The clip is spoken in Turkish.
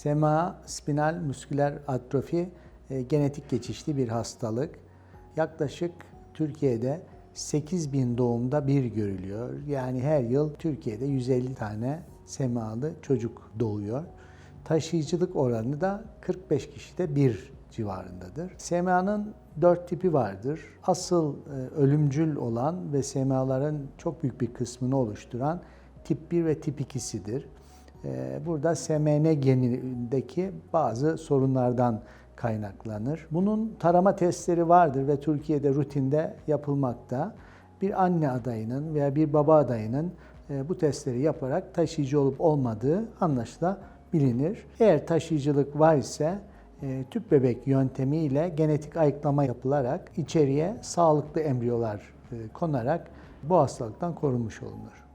SMA spinal musküler atrofi e, genetik geçişli bir hastalık. Yaklaşık Türkiye'de 8 bin doğumda bir görülüyor. Yani her yıl Türkiye'de 150 tane SMA'lı çocuk doğuyor. Taşıyıcılık oranı da 45 kişide bir civarındadır. SMA'nın dört tipi vardır. Asıl e, ölümcül olan ve SMA'ların çok büyük bir kısmını oluşturan tip 1 ve tip 2'sidir. E, Burada SMN genindeki bazı sorunlardan kaynaklanır. Bunun tarama testleri vardır ve Türkiye'de rutinde yapılmakta. Bir anne adayının veya bir baba adayının e, bu testleri yaparak taşıyıcı olup olmadığı anlaşılabilir. Eğer taşıyıcılık var ise e, tüp bebek yöntemiyle genetik ayıklama yapılarak içeriye sağlıklı embriyolar e, konarak bu hastalıktan korunmuş olunur.